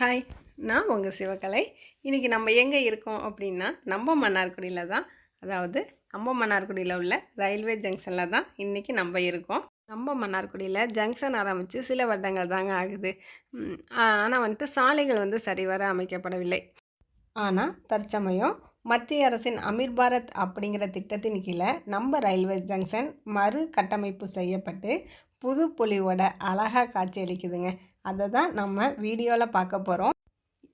Hi நான் உங்கள் சிவகலை. இன்றைக்கி நம்ம எங்கே இருக்கோம் அப்படின்னா நம்ம மன்னார்குடியில் தான். அதாவது நம்ம மன்னார்குடியில் உள்ள ரயில்வே ஜங்ஷனில் தான் இன்றைக்கி நம்ம இருக்கோம். நம்ம மன்னார்குடியில் ஜங்ஷன் ஆரம்பித்து சில வருடங்கள் தாங்க ஆகுது. ஆனால் வந்துட்டு சாலைகள் வந்து சரிவர அமைக்கப்படவில்லை. ஆனால் தற்சமயம் மத்திய அரசின் அமீர் பாரத் அப்படிங்கிற திட்டத்தின் கீழே நம்ம ரயில்வே ஜங்ஷன் மறு கட்டமைப்பு செய்யப்பட்டு புது பொலிவோட அழகாக காட்சியளிக்குதுங்க. அதை தான் நம்ம வீடியோவில் பார்க்க போகிறோம்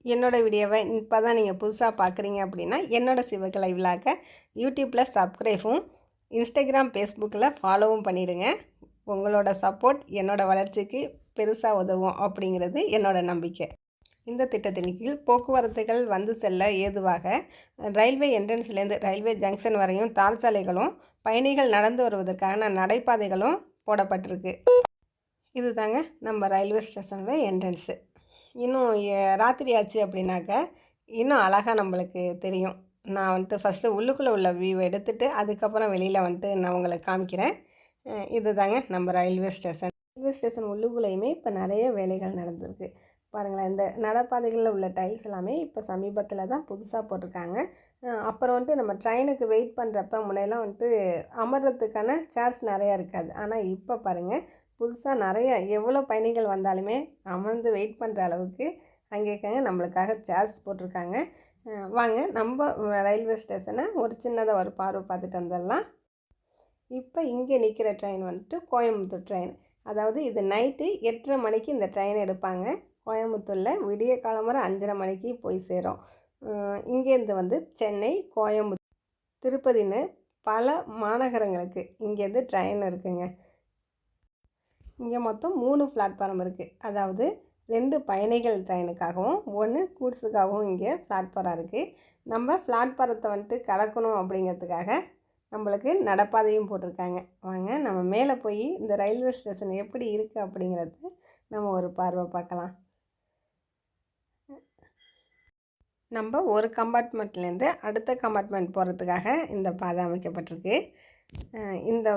என்னோடய வீடியோவை இப்போ தான் நீங்கள் புதுசாக பார்க்குறீங்க அப்படின்னா என்னோடய சிவகலை விழாக்க யூடியூப்பில் சப்ஸ்கிரைபும் இன்ஸ்டாகிராம் ஃபேஸ்புக்கில் ஃபாலோவும் பண்ணிவிடுங்க உங்களோட சப்போர்ட் என்னோடய வளர்ச்சிக்கு பெருசாக உதவும் அப்படிங்கிறது என்னோட நம்பிக்கை. இந்த திட்டத்தின் கீழ் போக்குவரத்துகள் வந்து செல்ல ஏதுவாக ரயில்வே என்ட்ரன்ஸ்லேருந்து ரயில்வே ஜங்ஷன் வரையும் தாழ்ச்சாலைகளும் பயணிகள் நடந்து வருவதற்கான நடைபாதைகளும் போடப்பட்டிருக்கு. இது தாங்க நம்ம ரயில்வே ஸ்டேஷனில் என்ட்ரன்ஸு. இன்னும் ராத்திரி ஆச்சு அப்படின்னாக்க இன்னும் அழகாக நம்மளுக்கு தெரியும். நான் வந்துட்டு ஃபஸ்ட்டு உள்ளுக்குள்ளே உள்ள வியூ எடுத்துகிட்டு அதுக்கப்புறம் வெளியில் வந்துட்டு நான் உங்களுக்கு காமிக்கிறேன். இது தாங்க நம்ம ரயில்வே ஸ்டேஷன். ரயில்வே ஸ்டேஷன் உள்ளுக்குள்ளேயுமே இப்போ நிறைய வேலைகள் நடந்திருக்கு. பாருங்களேன் இந்த நடப்பாதைகளில் உள்ள டைல்ஸ் எல்லாமே இப்போ சமீபத்தில் தான் புதுசாக போட்டிருக்காங்க. அப்புறம் வந்துட்டு நம்ம ட்ரெயினுக்கு வெயிட் பண்ணுறப்ப முன்னெல்லாம் வந்துட்டு அமர்றதுக்கான சேர்ஸ் நிறையா இருக்காது. ஆனால் இப்போ பாருங்கள் புதுசாக நிறைய எவ்வளோ பயணிகள் வந்தாலுமே அமர்ந்து வெயிட் பண்ணுற அளவுக்கு அங்கே இருக்காங்க. நம்மளுக்காக சேர்ஸ் போட்டிருக்காங்க. வாங்க நம்ம ரயில்வே ஸ்டேஷனை ஒரு சின்னதாக ஒரு பார்வை பார்த்துட்டு வந்துடலாம். இப்போ இங்கே நிற்கிற ட்ரெயின் வந்துட்டு கோயம்புத்தூர் ட்ரெயின் அதாவது இது நைட்டு எட்டரை மணிக்கு இந்த ட்ரெயின் எடுப்பாங்க. கோயம்புத்தூரில் விடிய காலம்பர அஞ்சரை மணிக்கு போய் சேரும். இங்கேருந்து வந்து சென்னை கோயம்புத்தூர் திருப்பதின்னு பல மாநகரங்களுக்கு இங்கேருந்து ட்ரெயின் இருக்குங்க. இங்கே மொத்தம் மூணு பிளாட்ஃபார்ம் இருக்குது அதாவது ரெண்டு பயணிகள் ட்ரெயினுக்காகவும் ஒன்று கூட்ஸுக்காகவும் இங்கே பிளாட்ஃபாரம் இருக்குது நம்ம பிளாட்ஃபாரத்தை வந்துட்டு கடக்கணும் அப்படிங்கிறதுக்காக நம்மளுக்கு நடப்பாதையும் போட்டிருக்காங்க. வாங்க நம்ம மேலே போய் இந்த ரயில்வே ஸ்டேஷன் எப்படி இருக்குது அப்படிங்கிறது நம்ம ஒரு பார்வை பார்க்கலாம். நம்ம ஒரு கம்பார்ட்மெண்ட்லேருந்து அடுத்த கம்பார்ட்மெண்ட் போகிறதுக்காக இந்த பாதை அமைக்கப்பட்டிருக்கு. இந்த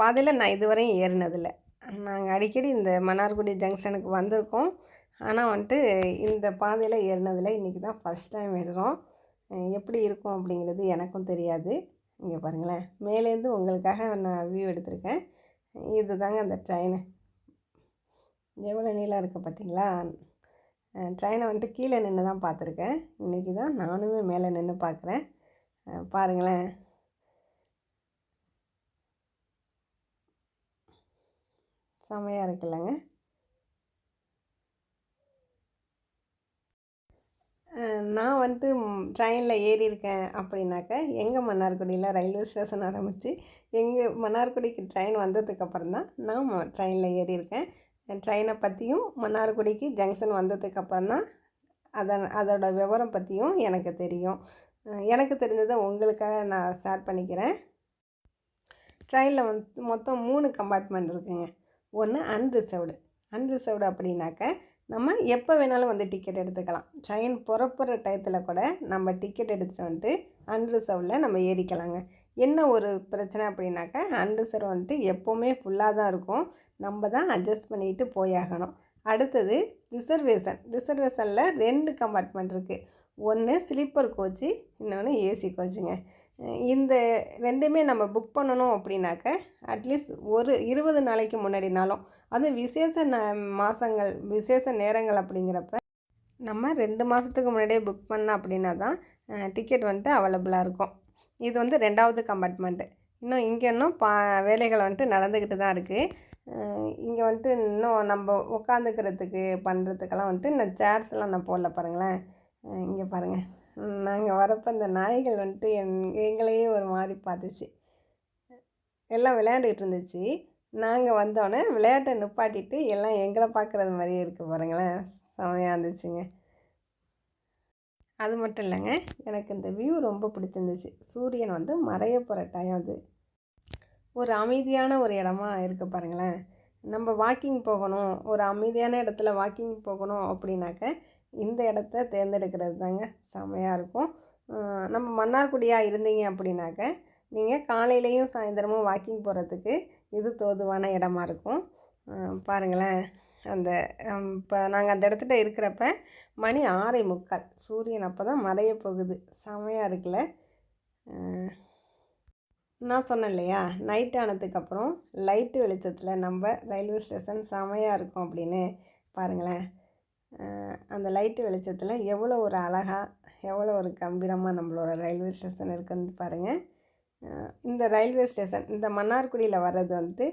பாதையில் நான் இதுவரையும் ஏறினதில்லை. நாங்கள் அடிக்கடி இந்த மன்னார்குடி ஜங்ஷனுக்கு வந்திருக்கோம். ஆனால் வந்துட்டு இந்த பாதையில் ஏறினதில் இன்றைக்கி தான் ஃபஸ்ட் டைம் ஏறுறோம். எப்படி இருக்கும் அப்படிங்கிறது எனக்கும் தெரியாது. இங்கே பாருங்களேன். மேலேருந்து உங்களுக்காக நான் வியூ எடுத்திருக்கேன். இது தாங்க அந்த ட்ரெயின் எவ்வளோ நீளம் இருக்குது பார்த்தீங்களா? ட்ரெயினை வந்துட்டு கீழே நின்று தான் பார்த்துருக்கேன். இன்றைக்கி தான் நானுமே மேலே நின்று பார்க்குறேன். பாருங்களேன். செமையாக இருக்குல்லங்க நான் வந்துட்டு ட்ரெயினில் ஏறியிருக்கேன் அப்படின்னாக்க எங்கள் மன்னார்குடியில் ரயில்வே ஸ்டேஷன் ஆரம்பித்து எங்கள் மன்னார்குடிக்கு ட்ரெயின் வந்ததுக்கப்புறம் தான் நான் ட்ரெயினில் ஏறியிருக்கேன் ட்ரெயினை பற்றியும் மன்னார்குடிக்கு ஜங்ஷன் வந்ததுக்கப்புறம் தான் அதன் அதோட விவரம் பற்றியும் எனக்கு தெரியும். எனக்கு தெரிஞ்சதை உங்களுக்காக நான் ஷேர் பண்ணிக்கிறேன். ட்ரெயினில் வந்து மொத்தம் மூணு கம்பார்ட்மெண்ட் இருக்குங்க. ஒன்று அன்ரிசர்வ்டு அன்ரிசர்வ்டு அப்படின்னாக்க நம்ம எப்போ வேணாலும் வந்து டிக்கெட் எடுத்துக்கலாம். ட்ரெயின் புறப்புற டயத்தில் கூட நம்ம டிக்கெட் எடுத்துகிட்டு வந்துட்டு அன்ரிசர்வ்டில் நம்ம ஏறிக்கலாங்க. என்ன ஒரு பிரச்சனை அப்படின்னாக்கா அன்ரிசர்வ் வந்துட்டு எப்போவுமே ஃபுல்லாக தான் இருக்கும். நம்ம தான் அட்ஜஸ்ட் பண்ணிட்டு போயாகணும். அடுத்தது ரிசர்வேஷன் ரிசர்வேஷனில் ரெண்டு கம்பார்ட்மெண்ட் இருக்குது ஒன்று ஸ்லீப்பர் கோச்சு இன்னொன்று ஏசி கோச்சுங்க இந்த ரெண்டுமே நம்ம புக் பண்ணணும் அப்படின்னாக்க அட்லீஸ்ட் ஒரு இருபது நாளைக்கு முன்னாடினாலும் அது விசேஷ ந மாதங்கள் விசேஷ நேரங்கள் அப்படிங்கிறப்ப நம்ம ரெண்டு மாதத்துக்கு முன்னாடியே புக் பண்ணோம் அப்படின்னா தான் டிக்கெட் வந்துட்டு அவைலபிளாக இருக்கும். இது வந்து ரெண்டாவது கம்பார்ட்மெண்ட்டு இன்னும் இங்கே இன்னும் பா வேலைகள் வந்துட்டு நடந்துக்கிட்டு தான் இருக்குது இங்கே வந்துட்டு இன்னும் நம்ம உட்காந்துக்கிறதுக்கு பண்ணுறதுக்கெல்லாம் வந்துட்டு இந்த சேர்ஸ்லாம் நான் போடல பாருங்களேன். இங்கே பாருங்கள் நாங்கள் வரப்போ இந்த நாய்கள் வந்துட்டு என் எங்களையே ஒரு மாதிரி பார்த்துச்சு. எல்லாம் விளையாண்டுக்கிட்டு இருந்துச்சு. நாங்கள் வந்தோடனே விளையாட்டை நிப்பாட்டிட்டு எல்லாம் எங்களை பார்க்குறது மாதிரியே இருக்குது பாருங்களேன். செமையாக இருந்துச்சுங்க. அது மட்டும் இல்லைங்க எனக்கு இந்த வியூ ரொம்ப பிடிச்சிருந்துச்சு. சூரியன் வந்து மறைய போகிற டைம் அது. ஒரு அமைதியான ஒரு இடமா இருக்குது பாருங்களேன். நம்ம வாக்கிங் போகணும் ஒரு அமைதியான இடத்துல வாக்கிங் போகணும் அப்படின்னாக்க இந்த இடத்த தேர்ந்தெடுக்கிறது தாங்க செமையாக இருக்கும் நம்ம மன்னார்குடியாக இருந்தீங்க அப்படின்னாக்க நீங்கள் காலையிலையும் சாயந்தரமும் வாக்கிங் போகிறதுக்கு இது தோதுவான இடமா இருக்கும். பாருங்களேன். அந்த இப்போ நாங்கள் அந்த இடத்துல இருக்கிறப்ப மணி ஆறே முக்கால். சூரியன் அப்போ தான் மறைய போகுது. செமையாக இருக்குல்ல? நான் சொன்னேன் இல்லையா? நைட் ஆனதுக்கப்புறம் லைட்டு வெளிச்சத்தில் நம்ம ரயில்வே ஸ்டேஷன் செமையாக இருக்கும் அப்படின்னு பாருங்களேன். அந்த லைட்டு வெளிச்சத்தில் எவ்வளோ ஒரு அழகாக எவ்வளோ ஒரு கம்பீரமாக நம்மளோட ரயில்வே ஸ்டேஷன் இருக்குதுன்னு பாருங்கள் இந்த ரயில்வே ஸ்டேஷன் இந்த மன்னார்குடியில் வர்றது வந்துட்டு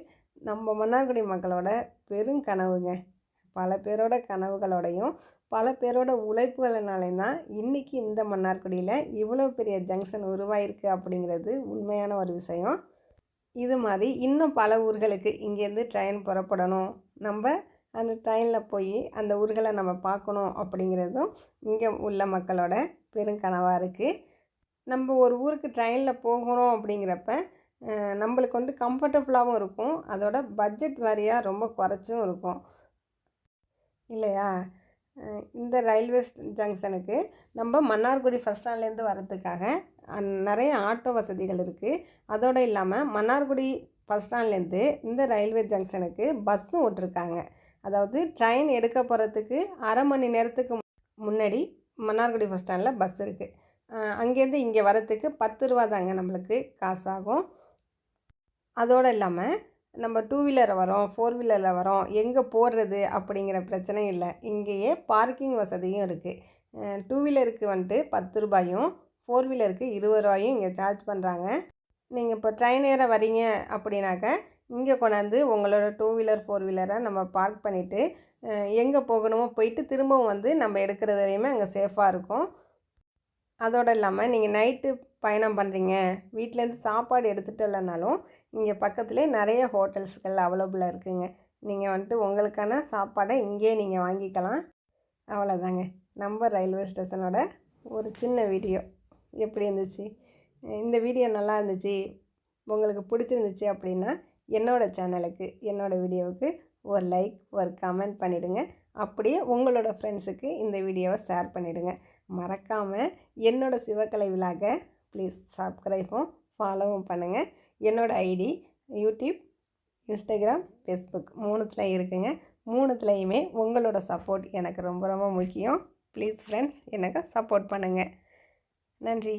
நம்ம மன்னார்குடி மக்களோட பெருங்கனவுங்க பல பேரோட கனவுகளோடையும் பல பேரோட உழைப்புகளினாலையும் தான் இன்றைக்கி இந்த மன்னார்குடியில் இவ்வளோ பெரிய ஜங்ஷன் உருவாயிருக்கு அப்படிங்கிறது உண்மையான ஒரு விஷயம். இது மாதிரி இன்னும் பல ஊர்களுக்கு இங்கேருந்து ட்ரெயின் புறப்படணும். நம்ம அந்த ட்ரெயினில் போய் அந்த ஊர்களை நம்ம பார்க்கணும் அப்படிங்கிறதும் இங்கே உள்ள மக்களோட பெருங்கனவாக இருக்குது நம்ம ஒரு ஊருக்கு ட்ரெயினில் போகிறோம் அப்படிங்கிறப்ப நம்மளுக்கு வந்து கம்ஃபர்டபுளாகவும் இருக்கும். அதோட பட்ஜெட் வாரியாக ரொம்ப குறைச்சும் இருக்கும். இல்லையா? இந்த ரயில்வே ஜங்ஷனுக்கு நம்ம மன்னார்குடி ஃபஸ்ட் ஸ்டாண்ட்லேருந்து வரதுக்காக நிறைய ஆட்டோ வசதிகள் இருக்குது அதோடு இல்லாமல் மன்னார்குடி பஸ் ஸ்டாண்ட்லேருந்து இந்த ரயில்வே ஜங்ஷனுக்கு பஸ்ஸும் விட்ருக்காங்க அதாவது ட்ரெயின் எடுக்க போகிறதுக்கு அரை மணி நேரத்துக்கு முன்னாடி மன்னார்குடி பஸ் ஸ்டாண்டில் பஸ் இருக்குது அங்கேருந்து இங்கே வரத்துக்கு பத்து ரூபா தாங்க நம்மளுக்கு காசாகும். அதோடு இல்லாமல் நம்ம டூ வீலரில் வரோம் ஃபோர் வீலரில் வரோம் எங்கே போடுறது அப்படிங்கிற பிரச்சனையும் இல்லை. இங்கேயே பார்க்கிங் வசதியும் இருக்குது டூ வீலருக்கு வந்துட்டு பத்து ரூபாயும் ஃபோர் வீலருக்கு இருபது ரூபாயும் இங்கே சார்ஜ் பண்ணுறாங்க நீங்கள் இப்போ ட்ரெயின் ஏற வரீங்க அப்படின்னாக்க இங்கே கொண்டாந்து உங்களோட டூ வீலர் ஃபோர் வீலரை நம்ம பார்க் பண்ணிவிட்டு எங்கே போகணுமோ போயிட்டு திரும்பவும் வந்து நம்ம எடுக்கிறது வரையுமே அங்கே சேஃபாக இருக்கும். அதோடு இல்லாமல் நீங்கள் நைட்டு பயணம் பண்ணுறீங்க வீட்டிலேருந்து சாப்பாடு எடுத்துகிட்டு இல்லைனாலும் இங்கே பக்கத்துலேயே நிறைய ஹோட்டல்ஸ்கள் அவைலபிளாக இருக்குங்க. நீங்கள் வந்துட்டு உங்களுக்கான சாப்பாடை இங்கேயே நீங்கள் வாங்கிக்கலாம். அவ்வளோதாங்க நம்ம ரயில்வே ஸ்டேஷனோட ஒரு சின்ன வீடியோ. எப்படி இருந்துச்சு? இந்த வீடியோ நல்லா இருந்துச்சு. உங்களுக்கு பிடிச்சிருந்துச்சு அப்படின்னா என்னோடய சேனலுக்கு என்னோடய வீடியோவுக்கு ஒரு லைக் ஒரு கமெண்ட் பண்ணிவிடுங்க அப்படியே உங்களோட ஃப்ரெண்ட்ஸுக்கு இந்த வீடியோவை ஷேர் பண்ணிவிடுங்க மறக்காமல் என்னோட சிவகலை விழாக ப்ளீஸ் சப்ஸ்கிரைபும் ஃபாலோவும் பண்ணுங்கள் என்னோடய ஐடி யூடியூப் இன்ஸ்டாகிராம் ஃபேஸ்புக் மூணுத்தில் இருக்குங்க. மூணுத்துலேயுமே உங்களோட சப்போர்ட் எனக்கு ரொம்ப ரொம்ப முக்கியம். ப்ளீஸ் ஃப்ரெண்ட்ஸ் எனக்கு சப்போர்ட் பண்ணுங்கள் நன்றி.